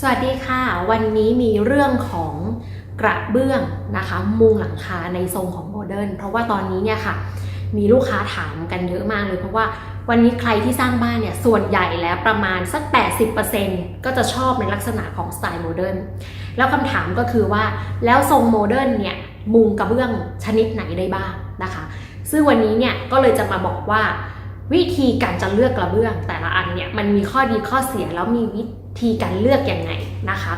สวัสดีค่ะ วันนี้มีเรื่องของกระเบื้องนะคะ มุงหลังคาในทรงของโมเดิร์นเพราะว่าตอนนี้เนี่ยค่ะ มีลูกค้าถามกันเยอะมากเลย เพราะว่าวันนี้ใครที่สร้างบ้านเนี่ยส่วนใหญ่แล้วประมาณสัก 80%ก็จะชอบในลักษณะของสไตล์โมเดิร์นแล้วคำถามก็คือว่าแล้วทรงโมเดิร์นเนี่ยมุงกระเบื้องชนิดไหนได้บ้างนะคะ ซึ่งวันนี้เนี่ยก็เลยจะมาบอกว่าวิธีการจะเลือกกระเบื้องแต่ละอันเนี่ยมันมีข้อดีข้อเสียแล้วมีวิ ธีการเลือกอยังไงนะคะ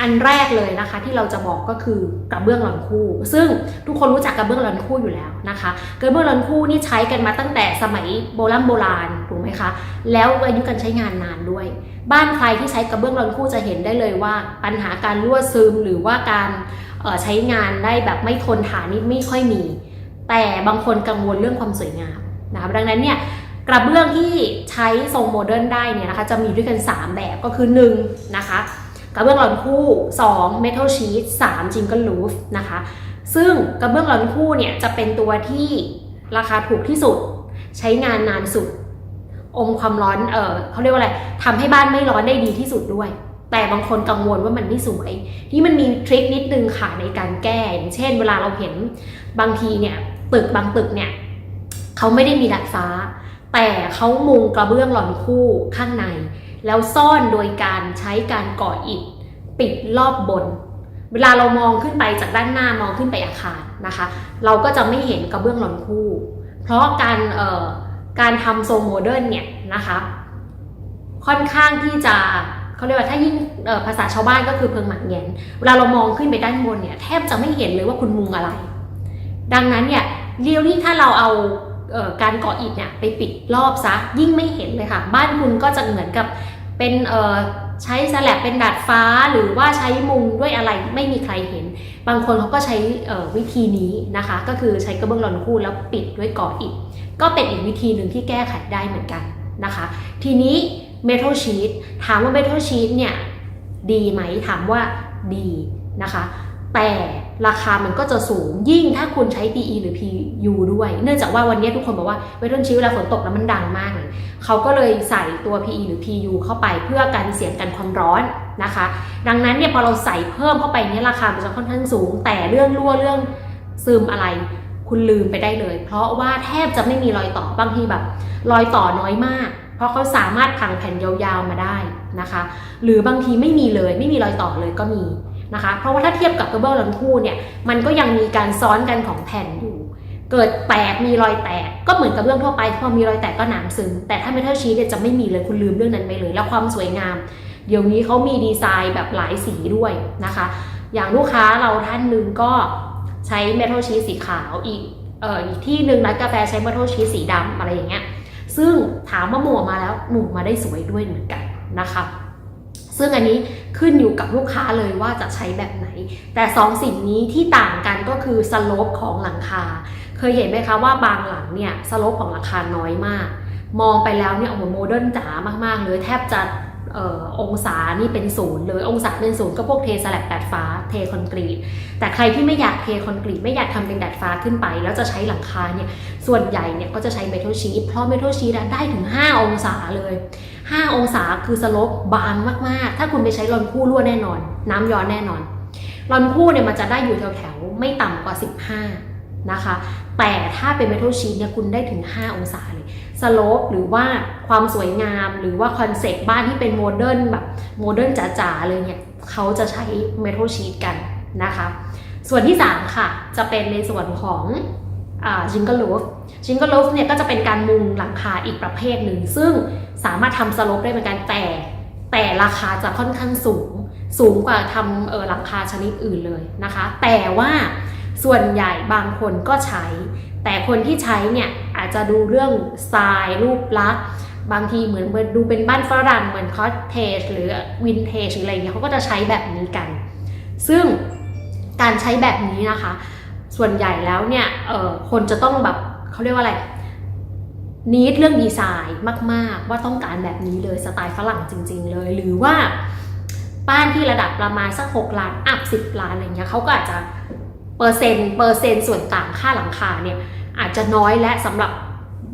อันแรกเลยนะคะที่เราจะบอกก็คือกระเบื้องหลังคู่ ซึ่งทุกคนรู้จักกระเบื้องหลังคู่อยู่แล้วนะคะกระเบื้องหลังคู่นี่ใช้กันมาตั้งแต่สมัยโบราณโบราณถูกไหมคะแล้วอายุการใช้งานนานด้วย บ้านใครที่ใช้กระเบื้องหลังคู่จะเห็นได้เลยว่า ปัญหาการรั่วซึมหรือว่าการใช้งานได้แบบไม่ทนทานนี่ไม่ค่อยมี แต่บางคนกังวลเรื่องความสวยงามนะคะดังนั้นเนี่ย กระเบื้องที่ใช้ทรงโมเดิร์นได้เนี่ยนะคะจะมีด้วยกัน 3 แบบก็คือ1นะคะกระเบื้องหลอนคู่2 metal sheet 3 jingle roof นะคะ ซึ่งกระเบื้องหลอนคู่เนี่ยจะเป็นตัวที่ราคาถูกที่สุด ใช้งานนานสุด อมความร้อนเออเขาเรียกว่าอะไรทำให้บ้านไม่ร้อนได้ดีที่สุดด้วย แต่บางคนกังวลว่ามันไม่สวยที่มันมีทริคนิดนึงค่ะในการแก้อย่างเช่น เวลาเราเห็นบางทีเนี่ยตึกบางตึกเนี่ยเขาไม่ได้มีดาดฟ้า แต่เขามุงกระเบื้องหล่อนคู่ข้างใน แล้วซ่อนโดยการใช้การก่ออิฐปิดรอบบน เวลาเรามองขึ้นไปจากด้านหน้ามองขึ้นไปอาคารนะคะ เราก็จะไม่เห็นกระเบื้องหล่อนคู่ เพราะการเอ่อการทำทรงโมเดิร์นเนี่ยนะคะค่อนข้างที่จะเขาเรียกว่าถ้ายิ่งภาษาชาวบ้านก็คือเพิงหมักแงนเวลาเรามองขึ้นไปด้านบนเนี่ยแทบจะไม่เห็นเลยว่าคุณมุงอะไร ดังนั้นเนี่ยเรียวนี่ถ้าเราเอา การก่ออิฐเนี่ยไปปิดรอบซะยิ่งไม่เห็นเลยค่ะ บ้านคุณก็จะเหมือนกับเป็นใช้สแลบเป็นดาดฟ้าหรือว่าใช้มุงด้วยอะไรไม่มีใครเห็น บางคนเขาก็ใช้วิธีนี้นะคะ ก็คือใช้กระเบื้องหลอนคู่แล้วปิดด้วยก่ออิฐก็เป็นอีกวิธีหนึ่งที่แก้ไขได้เหมือนกันนะคะ ทีนี้ metal sheet ถามว่า metal sheet เนี่ยดีไหมถามว่าดีนะคะ แต่ราคามันก็จะสูงยิ่งถ้าคุณใช้ PE หรือ PU ด้วย เนื่องจากว่าวันนี้ทุกคนบอกว่าเวท n ชีเวลาฝนตกแล้วมันดังมากเลยเขาก็เลยใส่ตัว PE หรือ PU เข้าไปเพื่อกันเสียงกันความร้อนนะคะ ดังนั้นเนี่ยพอเราใส่เพิ่มเข้าไปเนี่ยราคามันจะค่อนข้างสูง แต่เรื่องรั่วเรื่องซึมอะไร คุณลืมไปได้เลย เพราะว่าแทบจะไม่มีรอยต่อบางทีแบบรอยต่อน้อยมาก เพราะเขาสามารถพังแผ่นยาวๆมาได้นะคะ หรือบางทีไม่มีเลยไม่มีรอยต่อเลยก็มี นะคะ เพราะว่าถ้าเทียบกับกระเบื้องหลังคู่เนี่ย มันก็ยังมีการซ้อนกันของแผ่นอยู่ เกิดแตกมีรอยแตก ก็เหมือนกับเรื่องทั่วไปพอมีรอยแตกก็หนามซึม แต่ถ้าเมทัลชีทเนี่ยจะไม่มีเลยคุณลืมเรื่องนั้นไปเลย แล้วความสวยงาม เดี๋ยวนี้เขามีดีไซน์แบบหลายสีด้วยนะคะ อย่างลูกค้าเราท่านหนึ่งก็ใช้เมทัลชีทสีขาวอีกเอ่ออีกที่หนึ่งร้านกาแฟใช้เมทัลชีทสีดำอะไรอย่างเงี้ย ซึ่งถามว่าหมู่มาแล้วหมู่มาได้สวยด้วยเหมือนกันนะคะ ซึ่งอันนี้ขึ้นอยู่กับลูกค้าเลยว่าจะใช้แบบไหน แต่สองสิ่งนี้ที่ต่างกันก็คือสโลปของหลังคา เคยเห็นไหมคะว่าบางหลังเนี่ยสโลปของหลังคาน้อยมาก มองไปแล้วเนี่ยโอ้โหโมเดิร์นจ๋ามากๆเลยแทบจะ ออองศานี่เป็นศูนย์เลยองศาเป็นศูนย์ก็พวกเทสแลบดาดฟ้าเทคอนกรีต แต่ใครที่ไม่อยากเทคอนกรีตไม่อยากทำเป็นดดฟ้าขึ้นไป แล้วจะใช้หลังคาเนี่ยส่วนใหญ่เนี่ยก็จะใช้เมทัลชีทเพราะเมทัลชีทได้ถึง 5 องศาเลย 5 องศาคือสโลปบางมากๆ ถ้าคุณไปใช้รอนคู่รั่วแน่นอน น้ำย้อนแน่นอนรอนคู่เนี่ยมันจะได้อยู่แถวๆไม่ต่ำกว่า 15 นะคะ แต่ถ้าเป็นเมทัลชีทเนี่ยคุณได้ถึง 5 องศาเลยสโลปหรือว่าความสวยงามหรือว่าคอนเซ็ปต์บ้านที่เป็นโมเดิร์นแบบโมเดิร์นจ๋าๆเลยเนี่ยเขาจะใช้เมทัลชีทกันนะคะ ส่วนที่ 3 ค่ะ จะเป็นในส่วนของจิงเกิลลูฟจิงเกิลลูฟเนี่ยก็จะเป็นการมุงหลังคาอีกประเภทหนึ่ง ซึ่งสามารถทำสโลปได้เหมือนกันแต่ แต่ราคาจะค่อนข้างสูง สูงกว่าทำหลังคาชนิดอื่นเลยนะคะ แต่ว่า ส่วนใหญ่บางคนก็ใช้ แต่คนที่ใช้เนี่ยอาจจะดูเรื่องสไตล์รูปลักษณ์บางทีเหมือนดูเป็นบ้านฝรั่งเหมือนคอสเทจหรือวินเทจหรืออะไรเงี้ยเขาก็จะใช้แบบนี้กัน ซึ่งการใช้แบบนี้นะคะ ส่วนใหญ่แล้วเนี่ยคนจะต้องแบบเขาเรียกว่าอะไรนิดเรื่องดีไซน์มาก ๆ ว่าต้องการแบบนี้เลยสไตล์ฝรั่งจริง ๆ เลย หรือว่าบ้านที่ระดับประมาณสัก 6 ล้านอัพ10 ล้านอะไรเงี้ยเขาก็อาจจะ เปอร์เซ็นต์เปอร์เซ็นต์ส่วนต่างค่าหลังคาเนี่ยอาจจะน้อยและสำหรับ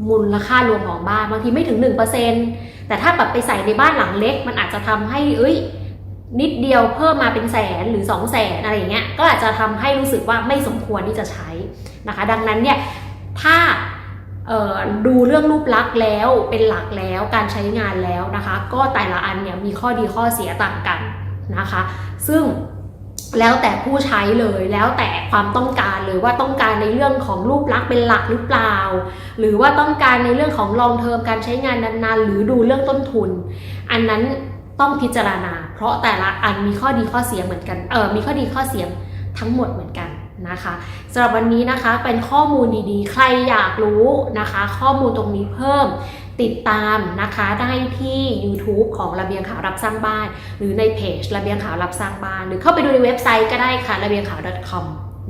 มูลค่ารวมของบ้านบางทีไม่ถึง 1%แต่ถ้าแบบไปใส่ในบ้านหลังเล็ก มันอาจจะทำให้เอ้ยนิดเดียวเพิ่มมาเป็นแสนหรือ 2 0 0แสนอะไรอย่างเงี้ยก็อาจจะทำให้รู้สึกว่าไม่สมควรที่จะใช้นะคะ ดังนั้นเนี่ยถ้าดูเรื่องรูปลักษณ์แล้วเป็นหลักแล้วการใช้งานแล้วนะคะ ก็แต่ละอันเนี่ยมีข้อดีข้อเสียต่างกันนะคะ ซึ่ง แล้วแต่ผู้ใช้เลยแล้วแต่ความต้องการเลยว่าต้องการในเรื่องของรูปลักษณ์เป็นหลักหรือเปล่า หรือว่าต้องการในเรื่องของลองเทอมการใช้งานนานๆ หรือดูเรื่องต้นทุน อันนั้นต้องพิจารณา เพราะแต่ละอันมีข้อดีข้อเสียเหมือนกันเออมีข้อดีข้อเสียทั้งหมดเหมือนกันนะคะสำหรับวันนี้นะคะเป็นข้อมูลดีๆ ใครอยากรู้นะคะ ข้อมูลตรงนี้เพิ่ม ติดตามนะคะได้ที่ YouTube ของระเบียงข่าวรับสร้างบ้าน หรือในเพจระเบียงข่าวรับสร้างบ้าน หรือเข้าไปดูในเว็บไซต์ก็ได้ค่ะระเบียงข่าว .com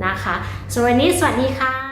นะคะสวัสดีสวัสดีค่ะ